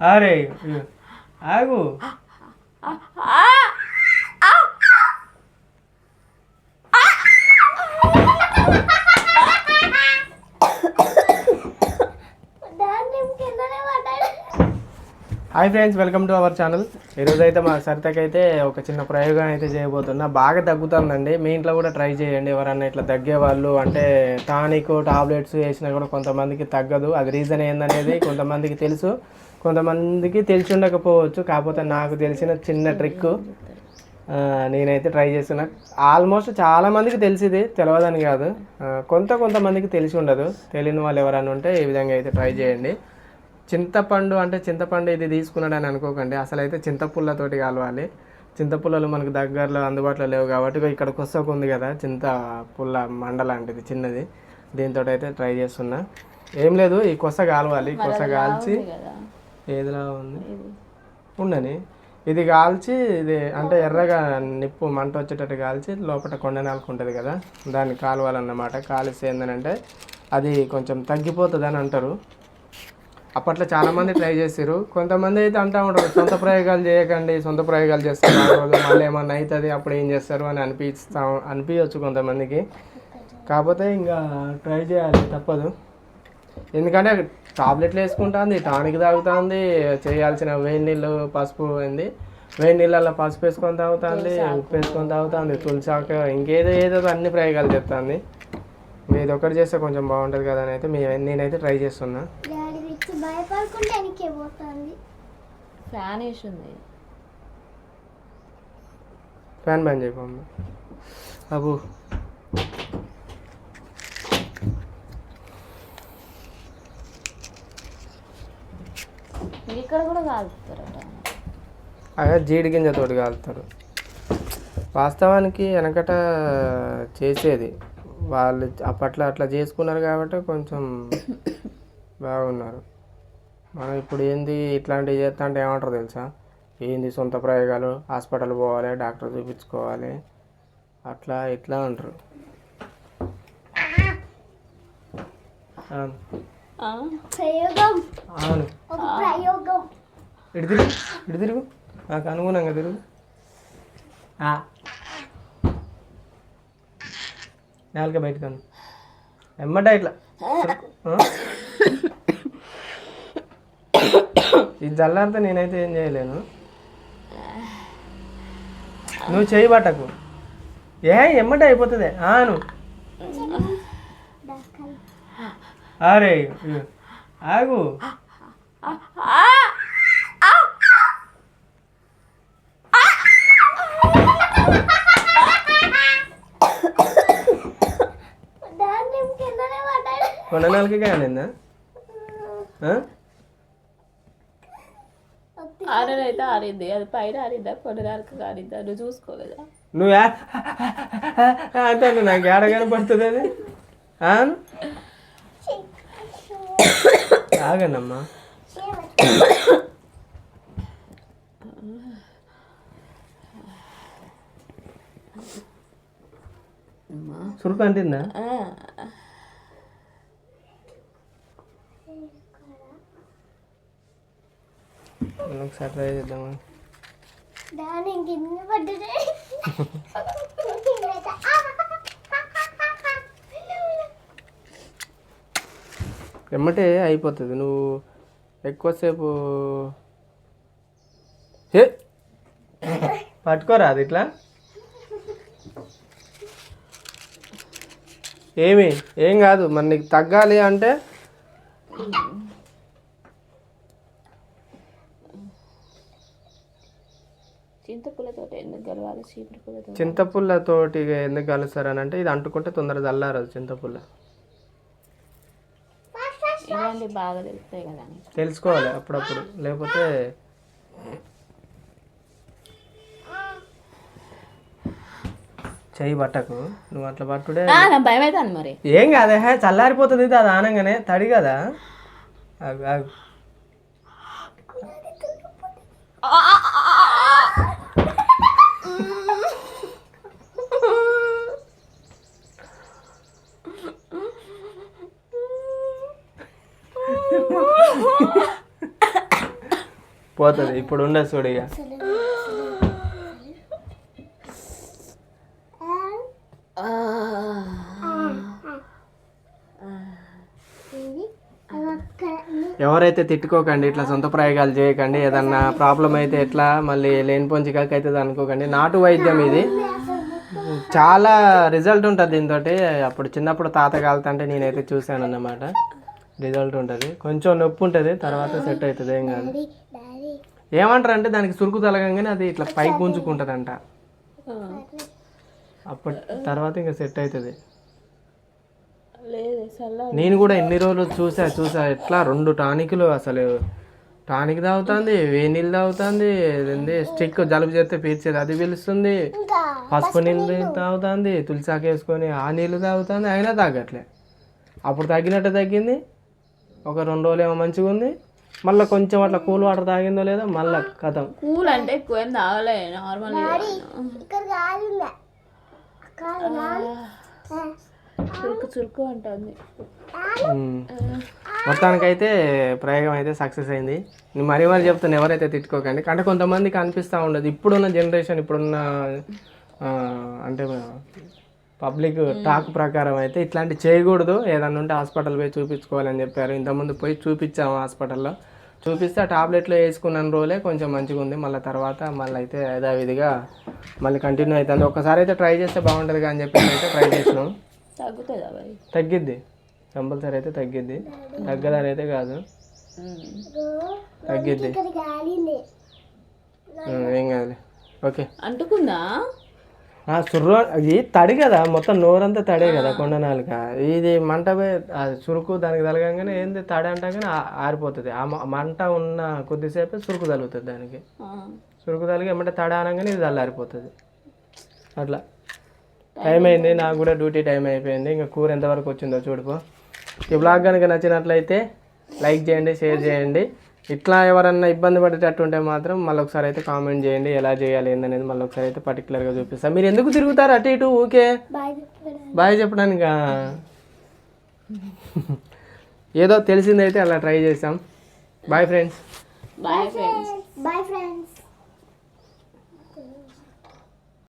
అరే ఇగో, ఆగు hi friends welcome to our channel. ఈరోజు అయితే మా సరితకైతే ఒక చిన్న ప్రయోగం అయితే చేయబోతున్నా. బాగా తగ్గుతుందండి. మీ ఇంట్లో కూడా ట్రై చేయండి. ఎవరన్నా ఇట్లా తగ్గే వాళ్ళు అంటే టానిక్ టాబ్లెట్స్ వేసినా కూడా కొంతమందికి తగ్గదు. అది రీజన్ ఏందనేది కొంతమందికి తెలుసు. కొంతమందికి తెలిసి ఉండకపోవచ్చు. కాకపోతే నాకు తెలిసిన చిన్న ట్రిక్ నేనైతే ట్రై చేస్తున్నా. ఆల్మోస్ట్ చాలామందికి తెలిసిది. తెలియదని కాదు. కొంత కొంతమందికి తెలిసి ఉండదు. తెలియని వాళ్ళు ఎవరైనా ఉంటే ఈ విధంగా అయితే ట్రై చేయండి. చింతపండు అంటే చింతపండు ఇది తీసుకున్నాడని అనుకోకండి. అసలు అయితే చింతపుల్లతోటి కలవాలి. చింతపుల్లలు మనకు దగ్గరలో అందుబాటులో లేవు కాబట్టి ఇక్కడ కొసకు ఉంది కదా చింత పుల్ల మండ లాంటిది చిన్నది. దీంతో అయితే ట్రై చేస్తున్నా. ఏం లేదు ఈ కొస కాలవాలి. కొస కాల్చి ఏదిలా ఉంది? ఉండని. ఇది కాల్చి ఇది అంటే ఎర్రగా నిప్పు మంట వచ్చేటట్టు కాల్చి లోపల కొండ నాలుగు ఉంటుంది కదా దాన్ని కాలవాలన్నమాట. కాలిస్తే ఏంటంటే అది కొంచెం తగ్గిపోతుంది అని అంటారు. అప్పట్లో చాలా మంది ట్రై చేసారు కొంతమంది అయితే అంటా ఉంటారు సొంత ప్రయోగాలు చేయకండి సొంత ప్రయోగాలు చేస్తారు మళ్ళీ ఏమన్నా అవుతుంది అప్పుడు ఏం చేస్తారు అని అనిపిస్తా అనిపించవచ్చు కొంతమందికి. కాకపోతే ఇంకా ట్రై చేయాలి తప్పదు. ఎందుకంటే టాబ్లెట్లు వేసుకుంటుంది టానిక్ తాగుతుంది చేయాల్సిన వేడి నీళ్ళు పసుపు ఏంది వేడి నీళ్ళల్లో పసుపు వేసుకొని తాగుతుంది ఉప్పు వేసుకొని తాగుతుంది తులసాక ఇంకేదో ఏదో అన్ని ప్రయోగాలు చెప్తుంది ఇది ఒకటి చేస్తే కొంచెం బాగుంటుంది కదా అని అయితే మీ నేనైతే ట్రై చేస్తున్నా. భయపడకుండా వెనక్కి పోతుంది. ఫ్యాన్ వేసింది. ఫ్యాన్ బ్యాన్ చేయకుండా అబ్బు. ఇక్కడ కూడా కాలుతారట అదే జీడి గింజతోటి కాలుతారు వాస్తవానికి వెనకట చేసేది. వాళ్ళు అప్పట్లో అట్లా చేసుకున్నారు కాబట్టి కొంచెం బాగున్నారు. మనం ఇప్పుడు ఏంది ఇట్లాంటివి చేస్తా అంటే ఏమంటారు తెలుసా? ఏంది సొంత ప్రయోగాలు? హాస్పిటల్ పోవాలి డాక్టర్ చూపించుకోవాలి. అట్లా ఇట్లా అంటారు. అవును. ఇటు తిరుగు ఇటు తిరుగు. నాకు అనుగుణంగా తిరుగు. ఆ. నాలుక బయటకు అను ఎమ్మట ఇట్లా. ఇది చల్లారితే నేనైతే ఏం చేయలేను. నువ్వు చేయి పట్టకు. ఏ ఎమ్మట అయిపోతుంది. ఆను. అరే. ఆగు. కొండ నాలుకగా అనిందా ఆరనైతే ఆరింది అది పైన ఆరిందా కొన్ని నెలలకు ఆరిందా నువ్వు చూసుకోలేదా నువ్వు యా- అంటే అంటే నాకు ఏడ కనపడుతుంది అది ఆను? ఆగండమ్మా సురుకు అంటిందా ఆ, ఒకసారి ట్రై చేద్దామా ఎమ్మటే అయిపోతుంది. నువ్వు ఎక్కువసేపు ఏ పట్టుకోరా అది ఇట్లా. ఏమి? ఏం కాదు. మరి నీకు తగ్గాలి అంటే చింతపుల్లతో ఎందుకు చింతపుల్లతోటి ఎందుకు కలుస్తారని అంటే ఇది అంటుకుంటే తొందరగా చల్లారదు చింతపుల్ల. ఇలాంటివి బాగా తెలుస్తాయి కదా అని తెలుసుకోవాలి అప్పుడప్పుడు. లేకపోతే చెయ్యి పట్టకు. నువ్వు అట్లా పట్టుడే భయం అవుతాను మరి. ఏం కాదే చల్లారిపోతుంది ఇది అది ఆనంగానే తడి కదా. పోతుంది ఇప్పుడు ఉండదు చూడు ఇక ఎవరైతే తిట్టుకోకండి ఇట్లా సొంత ప్రయోగాలు చేయకండి ఏదన్నా ప్రాబ్లం అయితే ఎట్లా మళ్ళీ లేని పొంచి అవుతుంది అనుకోకండి. నాటు వైద్యం ఇది. చాలా రిజల్ట్ ఉంటుంది దీంతో అప్పుడు చిన్నప్పుడు తాత కాలుతుంటే నేనైతే చూశాను అన్నమాట రిజల్ట్ ఉంటుంది. కొంచెం నొప్పి ఉంటుంది తర్వాత సెట్ అవుతుంది ఏం కాదు. డాడీ ఏమంటారు అంటే దానికి సురుకు తలగంగానే అది ఇట్లా పైకి గుంజుకుంటుందంట. ఆ, అప్పటి తర్వాత ఇంకా సెట్ అవుతుంది నేను కూడా ఎన్ని రోజులు చూసా చూసా ఎట్లా రెండు టానిక్లు అసలు. టానిక్ తాగుతుంది నీళ్ళు తాగుతుంది ఏంది స్టిక్ జలుబు చేస్తే పీల్చేది అది పిలుస్తుంది. పసుపు నీళ్ళు తాగుతుంది తులసాకు వేసుకొని ఆ నీళ్ళు తాగుతుంది అయినా తాగట్లే. అప్పుడు తగ్గినట్టు తగ్గింది ఒక రెండు రోజులు ఏమో మంచిగా ఉంది మళ్ళీ కొంచెం అట్లా కూల్ వాటర్ తాగిందో లేదో మళ్ళీ కథం. కూల్ అంటే ఎక్కువ ఏం తాగలే నార్మల్ చురుకు చురుకు అంటుంది. మొత్తానికైతే ప్రయోగం అయితే సక్సెస్ అయింది. నేను మరీ మరీ చెప్తాను ఎవరైతే తిట్టుకోకండి అంటే కొంతమందికి అనిపిస్తూ ఉండదు. ఇప్పుడున్న జనరేషన్ ఇప్పుడున్న అంటే పబ్లిక్ టాక్ ప్రకారం అయితే ఇట్లాంటి చేయకూడదు. ఏదన్నా ఉంటే హాస్పిటల్ పోయి చూపించుకోవాలని చెప్పారు. ఇంతకుముందు పోయి చూపించాము హాస్పిటల్లో. చూపిస్తే ఆ టాబ్లెట్లో వేసుకున్న రోజులే కొంచెం మంచిగా ఉంది. మళ్ళీ తర్వాత మళ్ళీ అయితే యథావిధిగా మళ్ళీ కంటిన్యూ అవుతుంది. ఒకసారి అయితే ట్రై చేస్తే బాగుంటుంది అని చెప్పేసి అయితే ట్రై చేసినాం. తగ్గిద్ది. కంపల్సరీ అయితే తగ్గిద్ది. తగ్గదని అయితే కాదు. తగ్గిద్ది. ఏం కాదు ఓకే. అంటుకుందా? ఆ సుర్రు ఇది తడి కదా మొత్తం నోరంతా తడే కదా కొండ నాలుక. ఇది మంట సురుకు దానికి తలగంగానే ఏంది తడి అంటగానే ఆరిపోతుంది. ఆ మంట ఉన్న కొద్దిసేపు సురుకు తగులుతుంది దానికి. సురుకు తలిగి ఏమంటే తడి అనగానే ఇది చల్లారిపోతుంది అట్లా. టైం అయింది నాకు కూడా డ్యూటీ టైం అయిపోయింది. ఇంకా కూర ఎంతవరకు వచ్చిందో చూడుకో ఈ బ్లాగ్ కనుక నచ్చినట్లయితే లైక్ చేయండి షేర్ చేయండి. ఇట్లా ఎవరన్నా ఇబ్బంది పడేటట్టు ఉంటే మాత్రం మళ్ళీ ఒకసారి అయితే కామెంట్ చేయండి ఎలా చేయాలి ఏందనేది మళ్ళీ ఒకసారి అయితే పర్టికులర్గా చూపిస్తాను మీరు ఎందుకు తిరుగుతారు అటు ఇటు ఊకే? బాయ్ చెప్పడానికి. ఏదో తెలిసిందైతే అలా ట్రై చేసాం bye friends bye friends bye friends